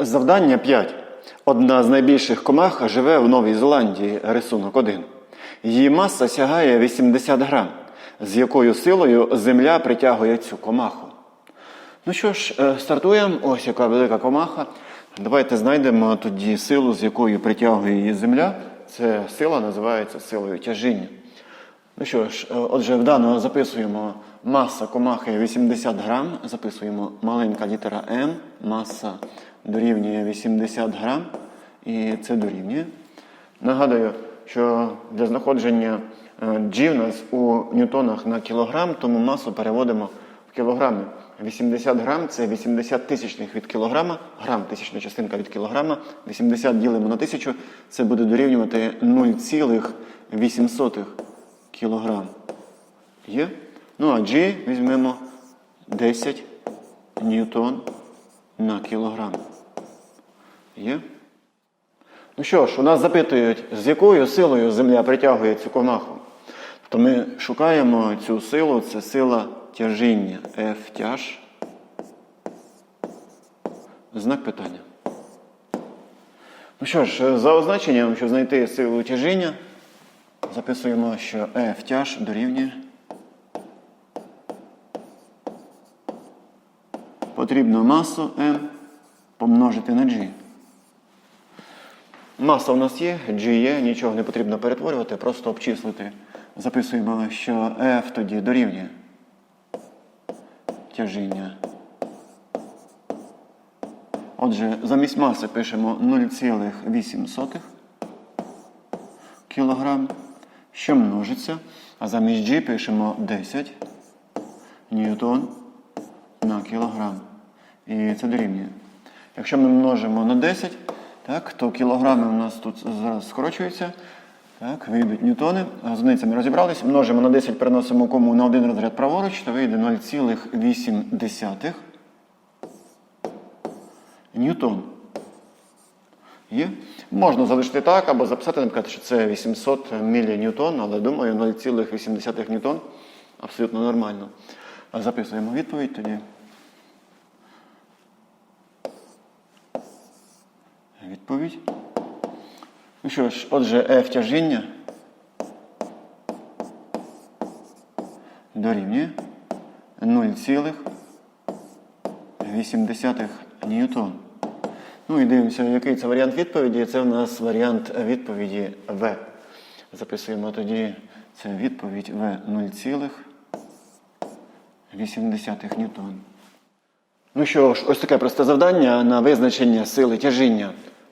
Завдання 5. Одна з найбільших комах живе в Новій Зеландії, рисунок 1. Її маса сягає 80 грам. З якою силою земля притягує цю комаху? Ну що ж, е, стартуємо. Ось яка велика комаха. Давайте знайдемо тоді силу, з якою притягує її земля. Це сила називається силою тяжіння. Ну що ж, е, отже, вдано записуємо маса комахи 80 грам. Записуємо маленька літера М, маса дорівнює 80 грам. І це дорівнює. Нагадую, що для знаходження е, G в нас у ньютонах на кілограм, тому масу переводимо в кілограми. 80 грам це 80 тисячних від кілограма, грам тисячна частинка від кілограма. 80 ділимо на тисячу, це буде дорівнювати 0,8 кілограм. Є? Ну а G візьмемо 10 ньютон на кілограм. Є? Ну що ж, у нас запитують, з якою силою Земля притягує цю комаху. Тобто ми шукаємо цю силу, це сила тяжіння F тяж. Знак питання. Ну що ж, за означенням, щоб знайти силу тяжіння, записуємо, що F тяж дорівнює. Потрібно масу M помножити на G. Маса у нас є, G є, нічого не потрібно перетворювати, просто обчислити. Записуємо, що F тоді дорівнює тяжіння. Отже, замість маси пишемо 0,8 кг, що множиться, а замість G пишемо 10 ньютон на кілограм. І це дорівнює. Якщо ми множимо на 10, так, то кілограми у нас тут зараз скорочуються. Так, вийдуть ньютони. Одиницями розібралися. Множимо на 10, переносимо кому на один розряд праворуч, то вийде 0,8 ньютон. Є? Можна залишити так, або записати, наприклад, що це 800 міліньютон, але думаю, 0,8 ньютон абсолютно нормально. Записуємо відповідь тоді. Відповідь. Ну що ж, отже, F тяжіння дорівнює 0,8 ньютон. Ну і дивимося, який це варіант відповіді. Це в нас варіант відповіді В. Записуємо тоді це відповідь В 0,8 ньютон. Ну що ж, ось таке просте завдання на визначення сили тяжіння.